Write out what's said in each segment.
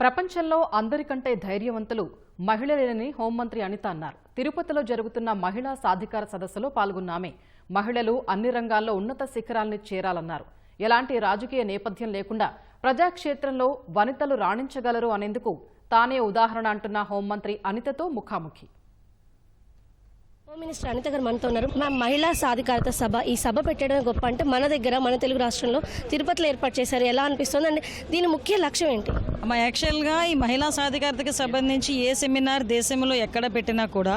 ప్రపంచంలో అందరికంటే ధైర్యవంతులు మహిళలేనని హోంమంత్రి అనిత అన్నారు. తిరుపతిలో జరుగుతున్న మహిళా సాధికార సదస్సులో పాల్గొన్నామే. మహిళలు అన్ని రంగాల్లో ఉన్నత శిఖరాల్ని చేరాలన్నారు. ఎలాంటి రాజకీయ నేపథ్యం లేకుండా ప్రజాక్షేత్రంలో వనితలు రాణించగలరు అనేందుకు తానే ఉదాహరణ అంటున్న హోంమంత్రి అనితతో ముఖాముఖి. హోమ్ మినిస్టర్ అనిత గారు మనతో ఉన్నారు. మ్యామ్ మహిళా సాధికారత సభ ఈ సభ పెట్టడం గొప్ప. అంటే మన దగ్గర మన తెలుగు రాష్ట్రంలో తిరుపతిలో ఏర్పాటు చేశారు. ఎలా అనిపిస్తుంది? అండ్ దీని ముఖ్య లక్ష్యం ఏంటి? అమ్మ యాక్చువల్గా ఈ మహిళా సాధికారతకి సంబంధించి ఏ సెమినార్ దేశంలో ఎక్కడ పెట్టినా కూడా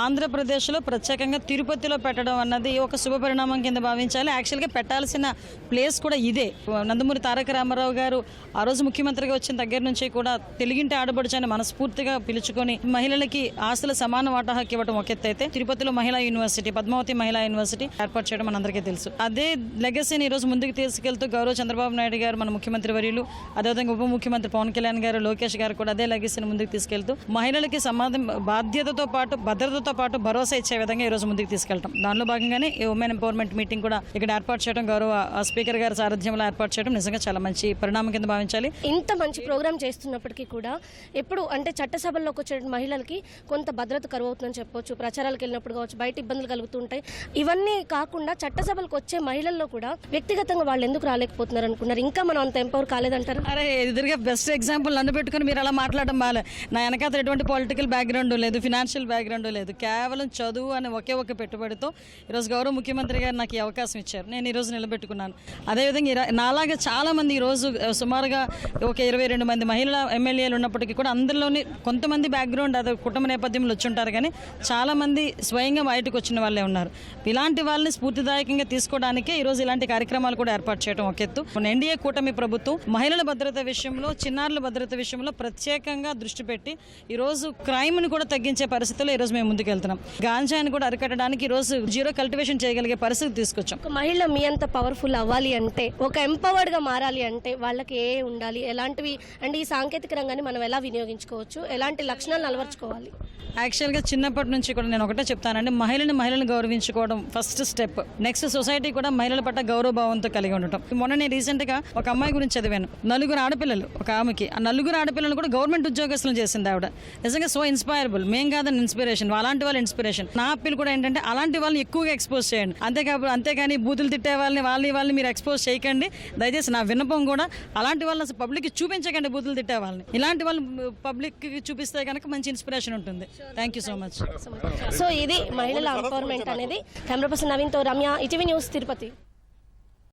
ఆంధ్రప్రదేశ్లో ప్రత్యేకంగా తిరుపతిలో పెట్టడం అన్నది ఒక శుభ పరిణామం కింద భావించాలి. యాక్చువల్గా పెట్టాల్సిన ప్లేస్ కూడా ఇదే. నందమూరి తారక రామారావు గారు ఆ రోజు ముఖ్యమంత్రిగా వచ్చిన దగ్గర నుంచి కూడా తెలుగింటి ఆడబడుచని మనస్ఫూర్తిగా పిలుచుకొని మహిళలకి ఆస్తుల సమాన వాటా హక్కు ఇవ్వడం ఒక ఎత్తు అయితే తిరుపతిలో మహిళా యూనివర్సిటీ పద్మావతి మహిళా యూనివర్సిటీ ఏర్పాటు చేయడం మనందరికీ తెలుసు. అదే లెగసీని ఈ రోజు ముందుకు తీసుకెళ్తూ గౌరవ చంద్రబాబు నాయుడు గారు మన ముఖ్యమంత్రి వర్యులు అదేవిధంగా ఉప ముఖ్యమంత్రి పవన్ కళ్యాణ్ గారు లోకేష్ గారు కూడా అదే లెగసీని ముందుకు తీసుకెళ్తూ మహిళలకి సమాధం బాధ్యతతో పాటు భద్రతతో పాటు భరోసా ఇచ్చే విధంగా ఈ రోజు ముందుకు తీసుకెళ్తాం. దానిలో భాగంగానే ఈ ఉమెన్ ఎంపవర్మెంట్ మీటింగ్ కూడా ఇక్కడ ఏర్పాటు చేయడం గౌరవ స్పీకర్ గారి సారథ్యంలో ఏర్పాటు చేయడం నిజంగా చాలా మంచి పరిణామం కింద భావించాలి. ఇంత మంచి ప్రోగ్రామ్ చేస్తున్నప్పటికీ కూడా ఎప్పుడు అంటే చట్టసభల్లోకి వచ్చే మహిళలకి కొంత భద్రత కరువు అవుతుందని చెప్పొచ్చు. ప్రచారాలకు వెళ్ళినప్పుడు కావచ్చు బయట ఇబ్బందులు కలుగుతూ ఉంటాయి ఇవన్నీ కాకుండా చట్టసభలకు వచ్చే మహిళల్లో కూడా వ్యక్తిగతంగా వాళ్ళు ఎందుకు రాలేకపోతున్నారు అనుకున్నారు? ఇంకా మనం అంత ఎంపవర్ కాలేదంటారు? అరే ఎదురుగా బెస్ట్ ఎగ్జాంపుల్ నన్ను పెట్టుకుని మీరు అలా మాట్లాడడం బాలే. నా వెనకాత ఎటువంటి పొలిటికల్ బ్యాక్గ్రౌండ్ లేదు ఫినాన్షియల్ బ్యాక్గ్రౌండ్ లేదు. కేవలం చదువు అనే ఒకే ఒక పెట్టుబడితో ఈరోజు గౌరవ ముఖ్యమంత్రి గారు నాకు ఈ అవకాశం ఇచ్చారు. నేను ఈరోజు నిలబెట్టుకున్నాను. అదేవిధంగా ఇరా- నాలాగా చాలా ఈరోజు సుమారుగా ఒక ఇరవై రెండు మంది మహిళా ఎమ్మెల్యేలు ఉన్నప్పటికీ కూడా అందరిలోని కొంతమంది బ్యాక్గ్రౌండ్ అదే కుటుంబ నేపథ్యంలో వచ్చి ఉంటారు కానీ చాలామంది స్వయంగా బయటకు వచ్చిన వాళ్ళే ఉన్నారు. ఇలాంటి వాళ్ళని స్ఫూర్తిదాయకంగా తీసుకోవడానికే ఈరోజు ఇలాంటి కార్యక్రమాలు కూడా ఏర్పాటు చేయడం ఒక ఎత్తు. ఎన్డీఏ కూటమి ప్రభుత్వం మహిళల భద్రత విషయంలో చిన్న చిన్నారుల భద్రత విషయంలో ప్రత్యేకంగా దృష్టి పెట్టి ఈరోజు క్రైమ్ని కూడా తగ్గించే పరిస్థితుల్లో ఈరోజు మేము ముందుకెళ్తున్నాం. గాంజాని కూడా అరికట్టడానికి ఈరోజు జీరో కల్టివేషన్ చేయగలిగే పరిస్థితి తీసుకొచ్చాం. ఒక మహిళ మీ అంత పవర్ఫుల్ అవ్వాలి అంటే ఒక ఎంపవర్డ్గా మారాలి అంటే వాళ్ళకి ఏ ఉండాలి ఎలాంటివి అండ్ ఈ సాంకేతిక రంగాన్ని మనం ఎలా వినియోగించుకోవచ్చు ఎలాంటి లక్షణాలు అలవర్చుకోవాలి? యాక్చువల్గా చిన్నప్పటి నుంచి కూడా నేను ఒకటే చెప్తానండి మహిళని మహిళను గౌరవించుకోవడం ఫస్ట్ స్టెప్ నెక్స్ట్ సొసైటీ కూడా మహిళల పట్ల గౌరవభావంతో కలిగి ఉండటం. మొన్న నేను రీసెంట్గా ఒక అమ్మాయి గురించి చదివాను. నలుగురు ఆడపిల్లలు ఒక ఆమెకి. ఆ నలుగురు ఆడపిల్లలు కూడా గవర్నమెంట్ ఉద్యోగస్తులు చేసింది ఆవిడ. నిజంగా సో ఇన్స్పైరబుల్ మేం కాదని ఇన్స్పిరేషన్ అలాంటి వాళ్ళ ఇన్స్పిరేషన్ నా అప్పీల్ కూడా ఏంటంటే అలాంటి వాళ్ళని ఎక్కువగా ఎక్స్పోజ్ చేయండి. అంతేకా అంతేకాని బూతులు తిట్టే వాళ్ళని వాళ్ళని వాళ్ళని మీరు ఎక్స్పోజ్ చేయకండి. దయచేసి నా విన్నపం కూడా అలాంటి వాళ్ళని అసలు పబ్లిక్కి చూపించకండి బూతులు తిట్టే వాళ్ళని. ఇలాంటి వాళ్ళు పబ్లిక్కి చూపిస్తే కనుక మంచి ఇన్స్పిరేషన్ ఉంటుంది. Thank you so much so ఇది మహిళల ఎంపవర్మెంట్ అనేది. కెమెరా పర్సన్ నవీన్తో రమ్య ఇటీవీ న్యూస్ తిరుపతి.